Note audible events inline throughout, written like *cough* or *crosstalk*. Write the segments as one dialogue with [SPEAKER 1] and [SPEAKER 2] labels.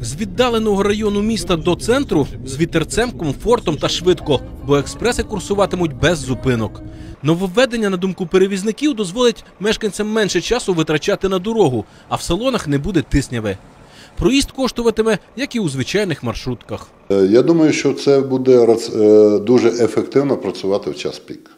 [SPEAKER 1] З віддаленого району міста до центру з вітерцем, комфортом та швидко, бо експреси курсуватимуть без зупинок. Нововведення, на думку перевізників, дозволить мешканцям менше часу витрачати на дорогу, а в салонах не буде тисняви. Проїзд коштуватиме, як і у звичайних маршрутках.
[SPEAKER 2] Е, Я думаю, що це буде е, дуже ефективно працювати в час пік.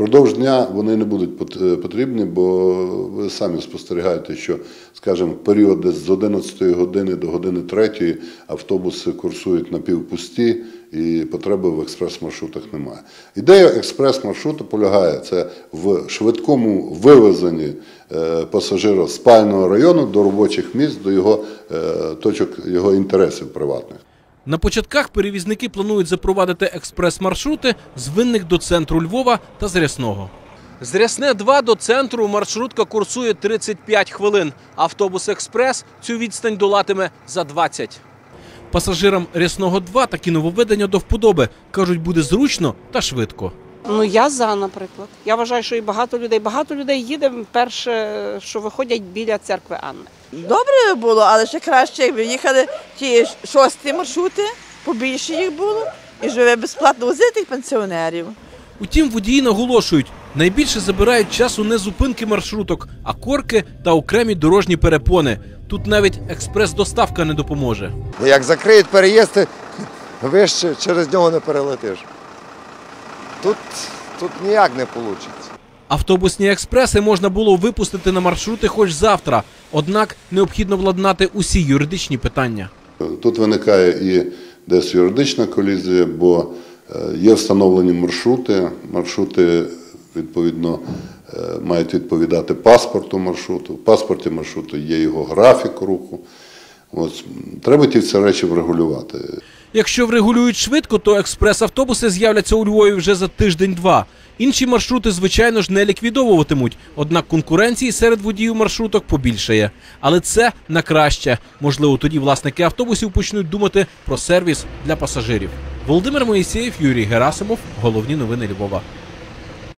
[SPEAKER 2] Продовж дня вони не будуть е, потрібні, бо ви самі спостерігаєте, що, скажімо, період з 11 години до години 3 автобуси курсують напівпусті і потреби в експрес-маршрутах немає. Ідея експрес-маршруту полягає це в швидкому вивезенні е, пасажира з спального району до робочих місць, до його е, точок його інтересів приватних.
[SPEAKER 1] На початках перевізники планують запровадити експрес-маршрути з винних до центру Львова та з Рясного. З Рясне 2 до центру маршрутка курсує 35 хвилин. Автобус експрес цю відстань долатиме за 20. Пасажирам Рясного 2 такі нововведення до вподоби. Кажуть, буде зручно та швидко.
[SPEAKER 3] Ну я за, наприклад. Я вважаю, що і багато людей. Багато людей їде перше, що виходять біля церкви Анни.
[SPEAKER 4] Добре було, але ще краще, якби їхали ті шості маршрути, побільше їх було, і живе безплатно возити тих пенсіонерів.
[SPEAKER 1] Утім, водії наголошують, найбільше забирають часу не зупинки маршруток, а корки та окремі дорожні перепони. Тут навіть експрес-доставка не допоможе.
[SPEAKER 5] Як закриють переїзди, *laughs* вище через нього не перелетиш. Тут, тут ніяк не вийде.
[SPEAKER 1] Автобусні експреси можна було випустити на маршрути хоч завтра, однак необхідно владнати усі юридичні питання.
[SPEAKER 2] Тут виникає і десь юридична колізія, бо е, є встановлені маршрути. Маршрути, відповідно, е, мають відповідати паспорту маршруту. В паспорті маршруту є його графік руху. От, треба ті всі речі врегулювати.
[SPEAKER 1] Якщо врегулюють швидко, то експрес-автобуси з'являться у Львові вже за тиждень-два. Інші маршрути, звичайно ж, не ліквідовуватимуть, однак конкуренції серед водіїв маршруток побільшає. Але це на краще. Можливо, тоді власники автобусів почнуть думати про сервіс для пасажирів. Володимир Моїсеєв, Юрій Герасимов. Головні новини Львова.